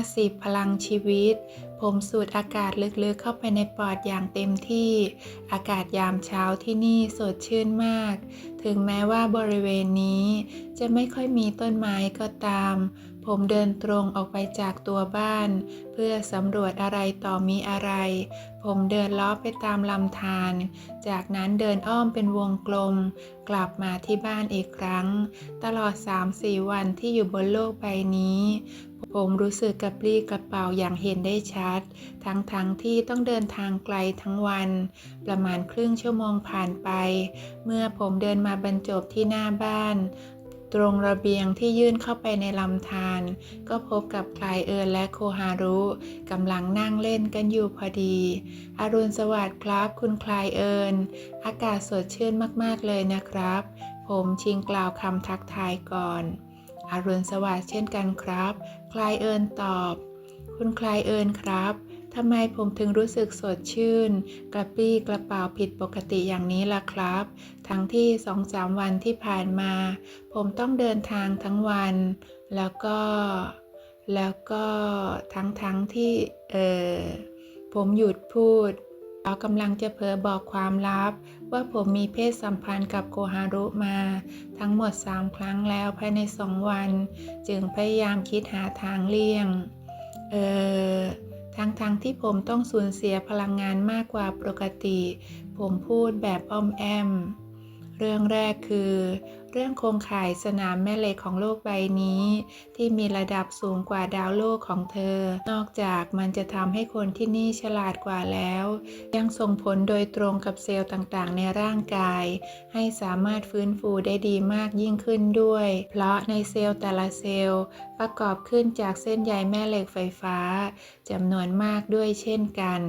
50 พลังชีวิต ผมสูดอากาศลึกๆเข้าไปในปอดอย่างเต็มที่ อากาศยามเช้าที่นี่สดชื่นมาก ถึงแม้ว่าบริเวณนี้จะไม่ค่อยมีต้นไม้ก็ตาม ผมเดินตรงออกไปจากตัวบ้าน เพื่อสำรวจอะไรต่อมีอะไร ผมเดินล้อไปตามลำธาร จากนั้นเดินอ้อมเป็นวงกลม กลับมาที่บ้านอีกครั้ง ตลอด 3-4 วันที่อยู่บนโลกใบนี้ ผมรู้สึกกระปรี้กระเป๋าอย่างเห็นได้ชัด ทั้งๆทที่ต้องเดินทางไกลทั้งวัน ประมาณครึ่งชั่วโมงผ่านไป เมื่อผมเดินมาบรรจบที่หน้าบ้าน ตรงระเบียงที่ยื่นเข้าไปในลำธารก็พบกับคลายเอิญและโคฮารุกำลังนั่งเล่นกันอยู่พอดี อรุณสวัสดิ์ครับคุณคลายเอิญอากาศสดชื่นมากๆเลยนะครับ ผมชิงกล่าวคำทักทายก่อน อรุณสวัสดิ์เช่นกันครับ คลายเอิญตอบ คุณคลายเอิญครับ ทำไมผมถึงรู้สึกสดชื่น กระปรี้กระเป๋าผิดปกติอย่างนี้ล่ะครับ ทั้งที่สองสามวันที่ผ่านมา ผมต้องเดินทางทั้งวัน แล้วก็ แล้วก็ทั้งทั้งที่เออผมหยุดพูดเรากำลังจะเผลอบอกความลับ ว่าผมมีเพศสัมพันธ์กับโกฮารุมา ทั้งหมด 3 ครั้งแล้วภายในสองวัน จึงพยายามคิดหาทางเลี่ยง เออ ทั้งๆทที่ผมต้องสูญเสียพลังงานมากกว่าปกติ ผมพูดแบบอ้อมแอม เรื่องแรกคือ เรื่องโครงข่ายสนามแม่เหล็กของโลกใบนี้ ที่มีระดับสูงกว่าดาวโลกของเธอ นอกจากมันจะทำให้คนที่นี่ฉลาดกว่าแล้ว ยังส่งผลโดยตรงกับเซลล์ต่างๆ ในร่างกาย ให้สามารถฟื้นฟูได้ดีมากยิ่งขึ้นด้วย เพราะในเซลล์แต่ละเซลล์ประกอบขึ้นจากเส้นใยแม่เหล็กไฟฟ้า จำนวนมากด้วยเช่นกัน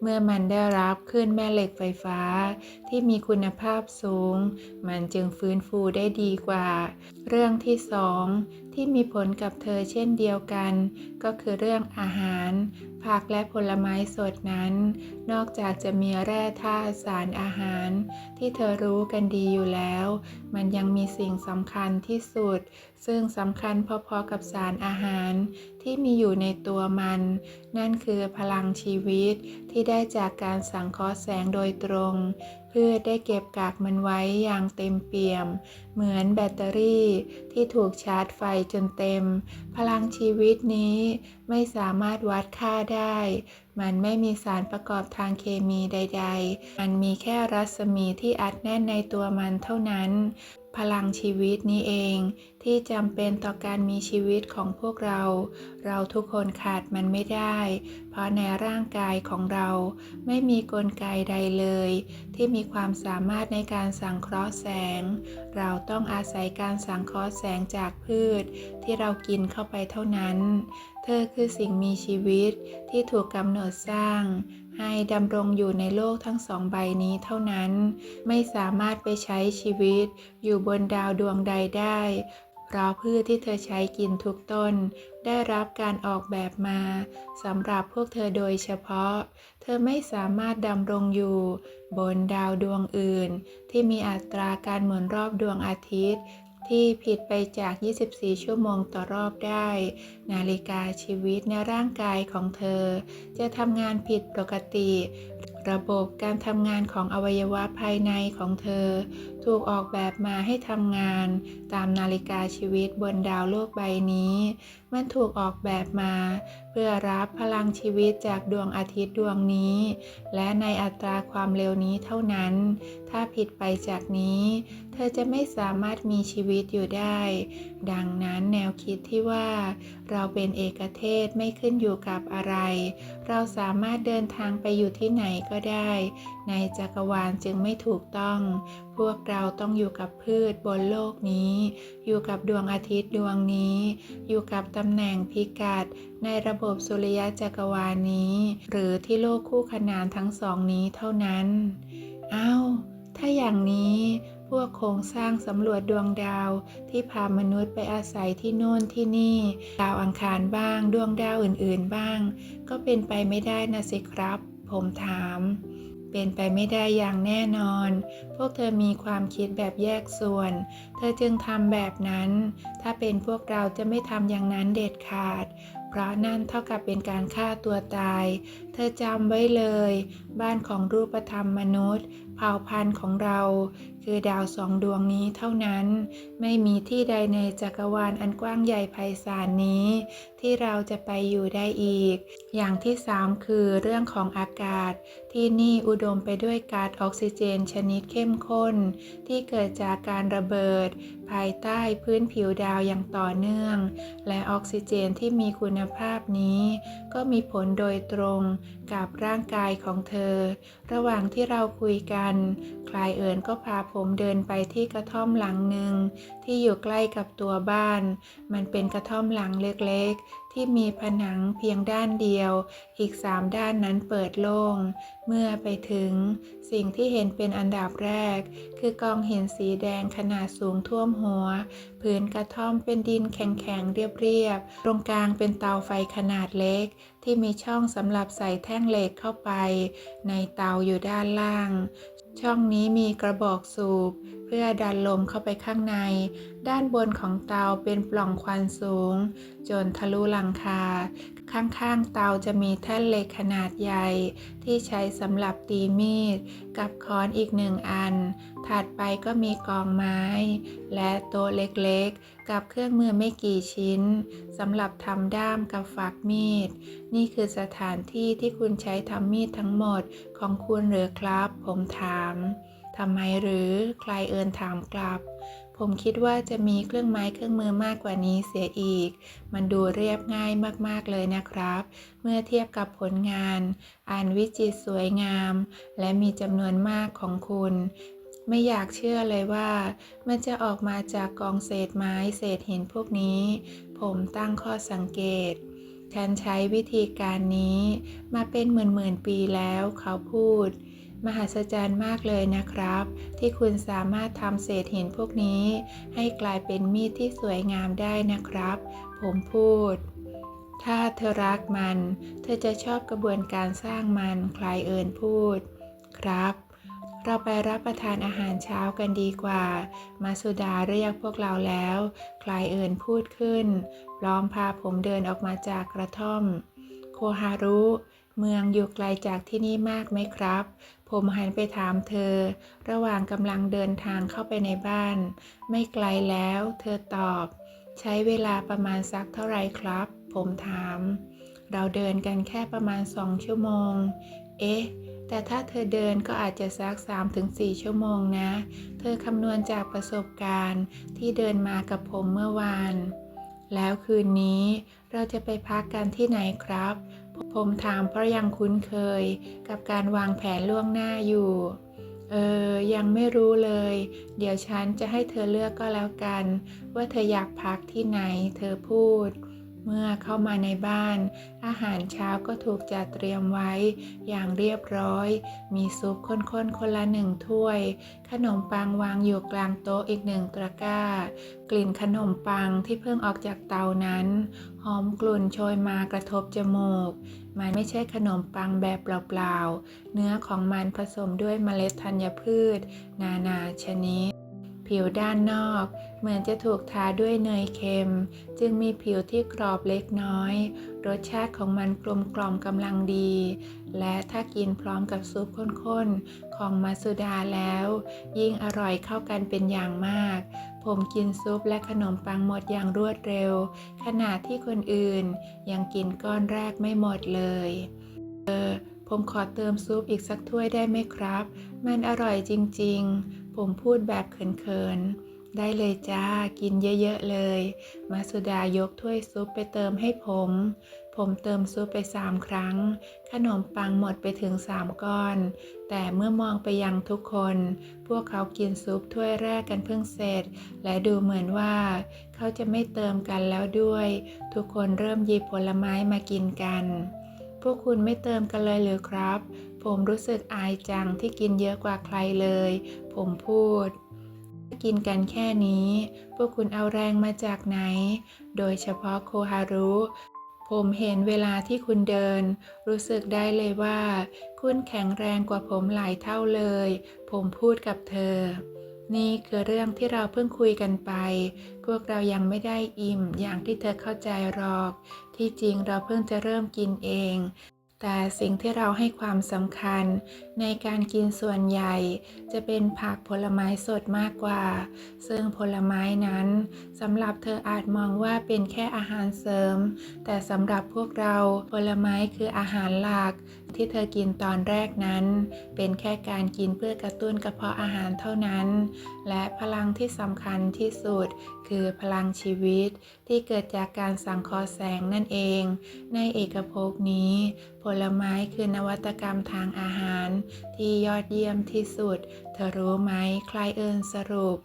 เมื่อมันได้รับขึ้นแม่เหล็กไฟฟ้า ที่มีคุณภาพสูง มันจึงฟื้นฟูได้ดีกว่า เรื่องที่สอง ที่มีผลกับเธอเช่นเดียวกัน ก็คือเรื่องอาหาร ผักและผลไม้สดนั้น นอกจากจะมีแร่ธาตุสารอาหาร ที่เธอรู้กันดีอยู่แล้ว มันยังมีสิ่งสำคัญที่สุด ซึ่งสำคัญพอๆกับสารอาหารที่มีอยู่ในตัวมัน นั่นคือพลังชีวิตที่ได้จากการสังเคราะห์แสงโดยตรง เพื่อได้เก็บกากมันไว้อย่างเต็มเปี่ยม เหมือนแบตเตอรี่ที่ถูกชาร์จไฟจนเต็ม พลังชีวิตนี้ไม่สามารถวัดค่าได้ มันไม่มีสารประกอบทางเคมีใด ๆ มันมีแค่รัศมีที่อัดแน่นในตัวมันเท่านั้น พลังชีวิตนี้เอง ที่จำเป็นต่อการมีชีวิตของพวกเรา เราทุกคนขาดมันไม่ได้ เพราะในร่างกายของเราไม่มีกลไกใดเลย ที่มีความสามารถในการสังเคราะห์แสง เราต้องอาศัยการสังเคราะห์แสงจากพืช ที่เรากินเข้าไปเท่านั้น เธอคือสิ่งมีชีวิตที่ถูกกำหนดสร้าง ให้ดำรงอยู่ในโลกทั้งสองใบนี้เท่านั้น ไม่สามารถไปใช้ชีวิตอยู่บนดาวดวงใดได้ เพราะพืชที่เธอใช้กินทุกต้น ได้รับการออกแบบมาสำหรับพวกเธอโดยเฉพาะ เธอไม่สามารถดำรงอยู่ บนดาวดวงอื่น ที่มีอัตราการหมุนรอบดวงอาทิตย์ ที่ผิดไปจาก 24 ชั่วโมงต่อรอบได้ นาฬิกาชีวิตในร่างกายของเธอ จะทำงานผิดปกติ ระบบการทำงานของอวัยวะภายในของเธอ ถูกออกแบบมาให้ทำงาน ตามนาฬิกาชีวิตบนดาวโลกใบนี้มันถูกออกแบบมา เพื่อรับพลังชีวิตจากดวงอาทิตย์ดวงนี้ และในอัตราความเร็วนี้เท่านั้น ถ้าผิดไปจากนี้ เธอจะไม่สามารถมีชีวิตอยู่ได้ ดังนั้นแนวคิดที่ว่า เราเป็นเอกเทศไม่ขึ้นอยู่กับอะไร เราสามารถเดินทางไปอยู่ที่ไหนก็ได้ ในจักรวาลจึงไม่ถูกต้อง พวกเราต้องอยู่กับพืชบนโลกนี้ อยู่กับดวงอาทิตย์ดวงนี้ อยู่กับตำแหน่งพิกัดในระบบสุริยะจักรวาลนี้ หรือที่โลกคู่ขนานทั้งสองนี้เท่านั้น เอา้า ถ้าอย่างนี้พวกโครงสร้างสำรวจดวงดาวที่พามนุษย์ไปอาศัยที่โน่นที่นี่ ดาวอังคารบ้างดวงดาวอื่นๆบ้าง ก็เป็นไปไม่ได้นะสิครับ ผมถาม เป็นไปไม่ได้อย่างแน่นอน พวกเธอมีความคิดแบบแยกส่วน เธอจึงทำแบบนั้น ถ้าเป็นพวกเราจะไม่ทำอย่างนั้นเด็ดขาด เพราะนั่นเท่ากับเป็นการฆ่าตัวตาย เธอจำไว้เลย บ้านของรูปธรรมมนุษย์ เผ่าพันธุ์ของเรา คือดาวสองดวงนี้เท่านั้น ไม่มีที่ใดในจักรวาลอันกว้างใหญ่ไพศาลนี้ ที่เราจะไปอยู่ได้อีก อย่างที่สามคือเรื่องของอากาศ ที่นี่อุดมไปด้วยก๊าซออกซิเจนชนิดเข้มข้น ที่เกิดจากการระเบิด ภายใต้พื้นผิวดาวอย่างต่อเนื่อง และออกซิเจนที่มีคุณภาพนี้ ก็มีผลโดยตรงกับร่างกายของเธอ ระหว่างที่เราคุยกัน คลายเอิญก็พาผมเดินไปที่กระท่อมหลังหนึ่งที่อยู่ใกล้กับตัวบ้าน มันเป็นกระท่อมหลังเล็กๆที่มีผนังเพียงด้านเดียว อีกสามด้านนั้นเปิดโล่ง เมื่อไปถึง สิ่งที่เห็นเป็นอันดับแรก คือกองหินสีแดงขนาดสูงท่วมหัว พื้นกระท่อมเป็นดินแข็งๆ เรียบๆ ตรงกลางเป็นเตาไฟขนาดเล็ก ที่มีช่องสำหรับใส่แท่งเหล็กเข้าไป ในเตาอยู่ด้านล่าง ช่องนี้มีกระบอกสูบ เพื่อดันลมเข้าไปข้างใน ด้านบนของเตาเป็นปล่องควันสูง จนทะลุหลังคา ข้างๆ เตาจะมีแท่นเหล็กขนาดใหญ่ ที่ใช้สำหรับตีมีด กับค้อนอีกหนึ่งอัน ถัดไปก็มีกองไม้ และโต๊ะเล็กๆ กับเครื่องมือไม่กี่ชิ้นสำหรับทำด้ามกับฝักมีด นี่คือสถานที่ที่คุณใช้ทำมีดทั้งหมดของคุณหรือครับ ผมถาม ทำไมหรือใครเอินถามกลับ ผมคิดว่าจะมีเครื่องไม้เครื่องมือมากกว่านี้เสียอีก มันดูเรียบง่ายมากๆเลยนะครับ เมื่อเทียบกับผลงาน อันวิจิตรสวยงาม และมีจำนวนมากของคุณ ไม่อยากเชื่อเลยว่า มันจะออกมาจากกองเศษไม้เศษหินพวกนี้ ผมตั้งข้อสังเกตฉันใช้วิธีการนี้มาเป็นหมื่นๆปีแล้วเขาพูด มหัศจรรย์มากเลยนะครับ ที่คุณสามารถทำเศษหินพวกนี้ ให้กลายเป็นมีดที่สวยงามได้นะครับ ผมพูด ถ้าเธอรักมัน เธอจะชอบกระบวนการสร้างมันคลายเอิญพูด ครับ เราไปรับประทานอาหารเช้ากันดีกว่า มาสุดาเรียกพวกเราแล้ว คลายเอิญพูดขึ้นพร้อมพาผมเดินออกมาจากกระท่อม โคฮารุเมืองอยู่ไกลจากที่นี่มากไหมครับ ผมหันไปถามเธอ ระหว่างกำลังเดินทางเข้าไปในบ้าน ไม่ไกลแล้ว เธอตอบ ใช้เวลาประมาณสักเท่าไรครับ ผมถาม เราเดินกันแค่ประมาณสองชั่วโมง เอ๊ะ แต่ถ้าเธอเดินก็อาจจะสัก 3-4 ชั่วโมงนะ เธอคำนวณจากประสบการณ์ที่เดินมากับผมเมื่อวาน แล้วคืนนี้เราจะไปพักกันที่ไหนครับ ผมถามเพราะยังคุ้นเคยกับการวางแผนล่วงหน้าอยู่ เออ ยังไม่รู้เลย เดี๋ยวฉันจะให้เธอเลือกก็แล้วกัน ว่าเธออยากพักที่ไหน เธอพูด เมื่อเข้ามาในบ้าน อาหารเช้าก็ถูกจัดเตรียมไว้อย่างเรียบร้อย มีซุปข้นๆคนคนละหนึ่งถ้วย ขนมปังวางอยู่กลางโต๊ะอีกหนึ่งตะกร้า กลิ่นขนมปังที่เพิ่งออกจากเตานั้น หอมกลุ่นโชยมากระทบจมูก มันไม่ใช่ขนมปังแบบเปล่าๆ เนื้อของมันผสมด้วยเมล็ดธัญพืช นานาชนิด ผิวด้านนอก เหมือนจะถูกทาด้วยเนยเค็ม จึงมีผิวที่กรอบเล็กน้อย รสชาติของมันกลมกล่อมกำลังดี และถ้ากินพร้อมกับซุปข้นๆ ของมาสุดาแล้ว ยิ่งอร่อยเข้ากันเป็นอย่างมาก ผมกินซุปและขนมปังหมดอย่างรวดเร็ว ขณะที่คนอื่นยังกินก้อนแรกไม่หมดเลยเออผมขอเติมซุปอีกสักถ้วยได้ไหมครับ มันอร่อยจริง ๆ ผมพูดแบบเขินๆ ได้เลยจ้า กินเยอะๆเลย มาสุดายกถ้วยซุปไปเติมให้ผม ผมเติมซุปไปสามครั้ง ขนมปังหมดไปถึงสามก้อน แต่เมื่อมองไปยังทุกคน พวกเขากินซุปถ้วยแรกกันเพิ่งเสร็จ และดูเหมือนว่า เขาจะไม่เติมกันแล้วด้วย ทุกคนเริ่มหยิบผลไม้มากินกัน วกคุณไม่เติมกันเลยหรือครับ ผมรู้สึกอายจังที่กินเยอะกว่าใครเลย ผมพูด กินกันแค่นี้ พวกคุณเอาแรงมาจากไหน โดยเฉพาะโคฮารุผมเห็นเวลาที่คุณเดิน รู้สึกได้เลยว่า คุณแข็งแรงกว่าผมหลายเท่าเลย ผมพูดกับเธอ นี่คือเรื่องที่เราเพิ่งคุยกันไป พวกเรายังไม่ได้อิ่มอย่างที่เธอเข้าใจหรอก ที่จริงเราเพิ่งจะเริ่มกินเอง แต่สิ่งที่เราให้ความสำคัญ ในการกินส่วนใหญ่ จะเป็นผักผลไม้สดมากกว่า ซึ่งผลไม้นั้นสำหรับเธออาจมองว่าเป็นแค่อาหารเสริม แต่สำหรับพวกเราผลไม้คืออาหารหลักที่เธอกินตอนแรกนั้น เป็นแค่การกินเพื่อกระตุ้นกระเพาะอาหารเท่านั้น และพลังที่สำคัญที่สุด คือพลังชีวิตที่เกิดจากการสังเคราะห์แสงนั่นเอง ในเอกภพนี้ ผลไม้คือนวัตกรรมทางอาหารที่ยอดเยี่ยมที่สุด เธอรู้ไหมใครเอินสรุป